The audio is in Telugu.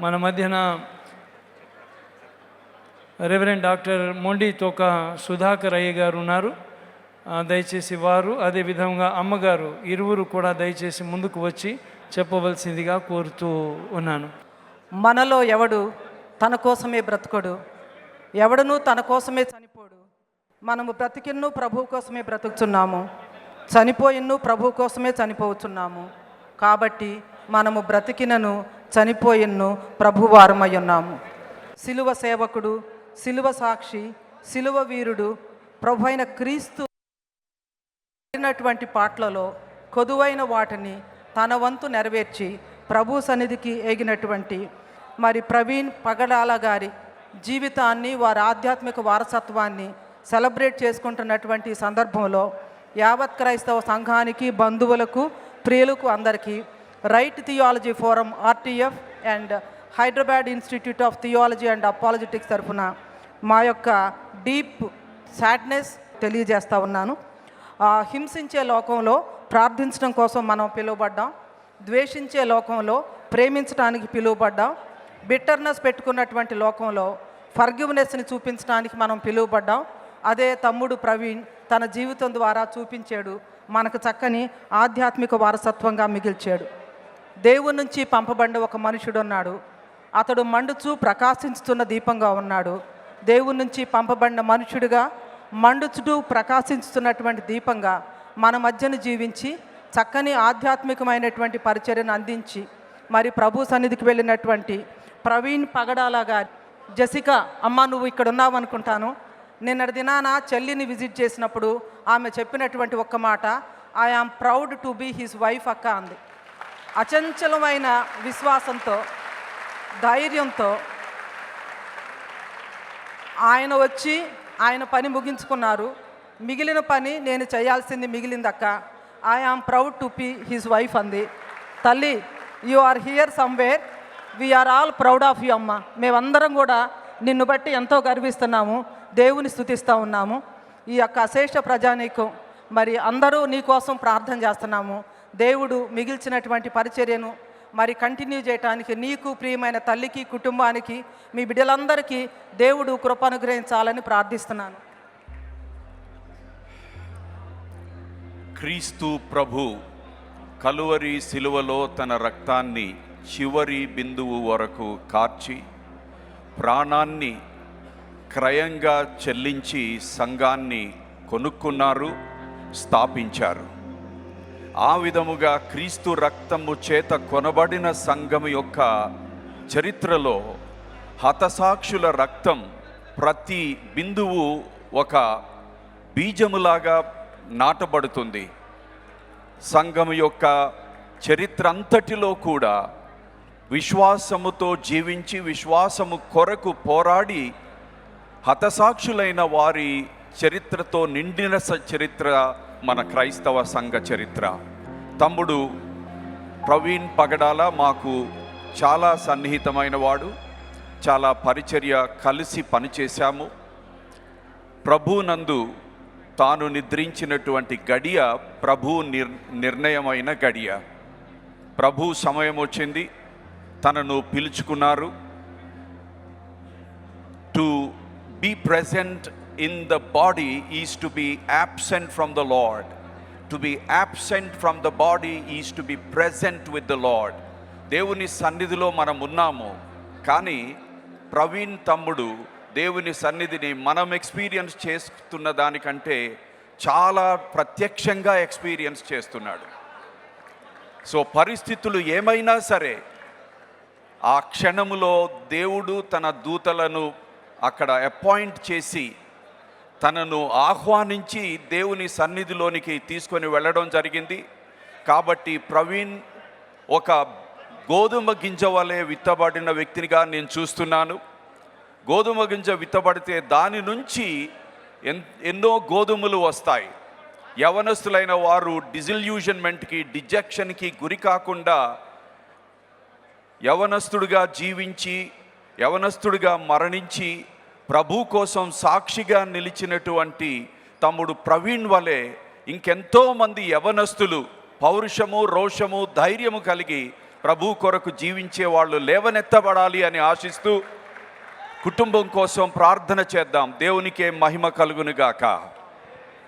మన మధ్యన రెవరెండ్ డాక్టర్ మొండి తోక సుధాకర్ అయ్య గారు ఉన్నారు. దయచేసి వారు అదేవిధంగా అమ్మగారు ఇరువురు కూడా దయచేసి ముందుకు వచ్చి చెప్పవలసిందిగా కోరుతూ ఉన్నాను. మనలో ఎవడు తన కోసమే బ్రతకడు? ఎవడను తన కోసమే చనిపోడు? మనము బ్రతికిన్ను ప్రభు కోసమే బ్రతుకుతున్నాము. చనిపోయిన్ను ప్రభు కోసమే చనిపోతున్నాము. కాబట్టి మనము బ్రతికినను చనిపోయిన్ను ప్రభువారమై ఉన్నాము సిలువ సేవకుడు సిలువ సాక్షి సిలువ వీరుడు ప్రభు అయిన క్రీస్తు పాటలలో కొదువైన వాటిని తన వంతు నెరవేర్చి ప్రభు సన్నిధికి ఎగినటువంటి మరి ప్రవీణ్ పగడాల గారి జీవితాన్ని వారి ఆధ్యాత్మిక వారసత్వాన్ని సెలబ్రేట్ చేసుకుంటున్నటువంటి సందర్భంలో యావత్ క్రైస్తవ సంఘానికి బంధువులకు ప్రియులకు అందరికీ Right Theology Forum RTF and Hyderabad Institute of Theology and Apologetics తరఫున మా యొక్క డీప్ సాడ్నెస్ తెలియజేస్తూ ఉన్నాను. హింసించే లోకంలో ప్రార్థించడం కోసం మనం పిలువబడ్డాం. ద్వేషించే లోకంలో ప్రేమించడానికి పిలువబడ్డాం. బిట్టర్నెస్ పెట్టుకున్నటువంటి లోకంలో ఫర్గివ్నెస్ని చూపించడానికి మనం పిలువబడ్డాం. అదే తమ్ముడు ప్రవీణ్ తన జీవితం ద్వారా చూపించాడు. మనకు చక్కని ఆధ్యాత్మిక వారసత్వంగా మిగిల్చాడు. దేవుని నుంచి పంపబడిన ఒక మనుషుడు ఉన్నాడు. అతడు మండుచు ప్రకాశించుతున్న దీపంగా ఉన్నాడు. దేవుని నుంచి పంపబడిన మనుషుడిగా మండుచుడు ప్రకాశించుతున్నటువంటి దీపంగా మన మధ్యన జీవించి చక్కని ఆధ్యాత్మికమైనటువంటి పరిచర్యను అందించి మరి ప్రభు సన్నిధికి వెళ్ళినటువంటి ప్రవీణ్ పగడాల గారి జసిక అమ్మ నువ్వు ఇక్కడ ఉన్నావు అనుకుంటాను. నిన్నటి దినాన చెల్లిని విజిట్ చేసినప్పుడు ఆమె చెప్పినటువంటి ఒక్క మాట I am proud to be his wife అక్క అంది. అచంచలమైన విశ్వాసంతో ధైర్యంతో ఆయన వచ్చి ఆయన పని ముగించుకున్నారు. మిగిలిన పని నేను చేయాల్సింది మిగిలిందక్క. I am proud to be his wife అంది. తల్లి you are here somewhere we are all proud of you అమ్మ. మేమందరం కూడా నిన్ను బట్టి ఎంతో గర్విస్తున్నాము. దేవుని స్థుతిస్తూ ఉన్నాము. ఈ యొక్క అశేష ప్రజానీకం. మరి అందరూ నీకోసం ప్రార్థన చేస్తున్నాము. దేవుడు మిగిల్చినటువంటి పరిచర్యను మరి కంటిన్యూ చేయటానికి నీకు ప్రియమైన తల్లికి కుటుంబానికి మీ బిడ్డలందరికీ దేవుడు కృప అనుగ్రహించాలని ప్రార్థిస్తున్నాను. క్రీస్తు ప్రభు కలువరి శిలువలో తన రక్తాన్ని చివరి బిందువు వరకు కార్చి ప్రాణాన్ని క్రయంగా చెల్లించి సంఘాన్ని కొనుక్కున్నారు స్థాపించారు. ఆ విధముగా క్రీస్తు రక్తము చేత కొనబడిన సంఘం యొక్క చరిత్రలో హతసాక్షుల రక్తం ప్రతి బిందువు ఒక బీజములాగా నాటబడుతుంది. సంఘం యొక్క చరిత్ర అంతటిలో కూడా విశ్వాసముతో జీవించి విశ్వాసము కొరకు పోరాడి హతసాక్షులైన వారి చరిత్రతో నిండిన స- చరిత్ర మన క్రైస్తవ సంఘ చరిత్ర. తమ్ముడు ప్రవీణ్ పగడాల మాకు చాలా సన్నిహితమైన వాడు. చాలా పరిచర్య కలిసి పనిచేశాము. ప్రభునందు తాను నిద్రించినటువంటి గడియ ప్రభు నిర్ నిర్ణయమైన గడియ. ప్రభు సమయం వచ్చింది. తనను పిలుచుకున్నారు. To be present in the body is to be absent from the Lord to be absent from the body is to be present with the Lord దేవుని సన్నిధిలో మనం ఉన్నాము. కానీ ప్రవీణ్ తమ్ముడు దేవుని సన్నిధిని మనం ఎక్స్పీరియన్స్ చేస్తున్న దానికంటే చాలా ప్రత్యక్షంగా ఎక్స్పీరియన్స్ చేస్తున్నాడు. సో పరిస్థితులు ఏమైనా సరే ఆ క్షణములో దేవుడు తన దూతలను అక్కడ అపాయింట్ చేసి తనను ఆహ్వానించి దేవుని సన్నిధిలోనికి తీసుకొని వెళ్ళడం జరిగింది. కాబట్టి ప్రవీణ్ ఒక గోధుమ గింజ వలె విత్తబడిన వ్యక్తినిగా నేను చూస్తున్నాను. గోధుమ గింజ విత్తబడితే దాని నుంచి ఎన్ ఎన్నో గోధుమలు వస్తాయి. యవనస్తులైన వారు డిజిల్యూషన్మెంట్కి డిజెక్షన్కి గురి కాకుండా యవనస్తుడిగా జీవించి యవనస్తుడిగా మరణించి ప్రభు కోసం సాక్షిగా నిలిచినటువంటి తమ్ముడు ప్రవీణ్ వలె ఇంకెంతో మంది యవనస్తులు పౌరుషము రోషము ధైర్యము కలిగి ప్రభు కొరకు జీవించే వాళ్ళు లేవనెత్తబడాలి అని ఆశిస్తూ కుటుంబం కోసం ప్రార్థన చేద్దాం. దేవునికే మహిమ కలుగునుగాక.